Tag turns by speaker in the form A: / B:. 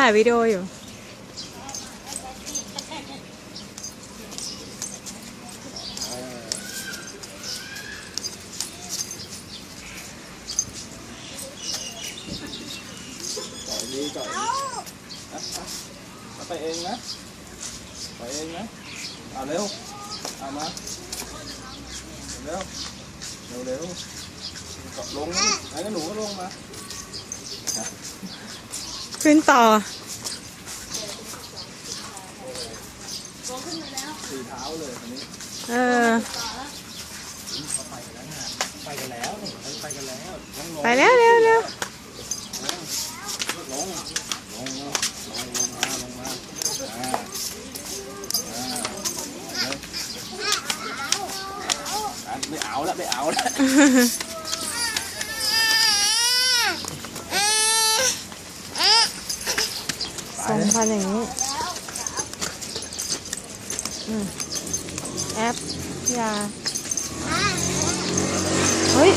A: ถ่ายวิดีโออยู่
B: จ่อยดีจ่อยดีอ่ะอ่ะเอาไปเองนะไปเองนะเอาเร็วเอามาเร็วเร็วเร็วกดลงนะไอ้ก็หนูก็ลงมา
A: ขึ้นต่อ
B: สี่เท้าเลยอันนี้
A: เออ
B: ไปกันแล้วนี่ไปกันแล้วต้องลง
A: ไปแล้วเร็วเร็ว
B: ลงลงลงลงลงมาลงมาอ่าอ่าเร็วอะไม่เอาแล้วไม่เอาแล้ว
A: สรงพันอย่างนี้แอปยาเฮ้ย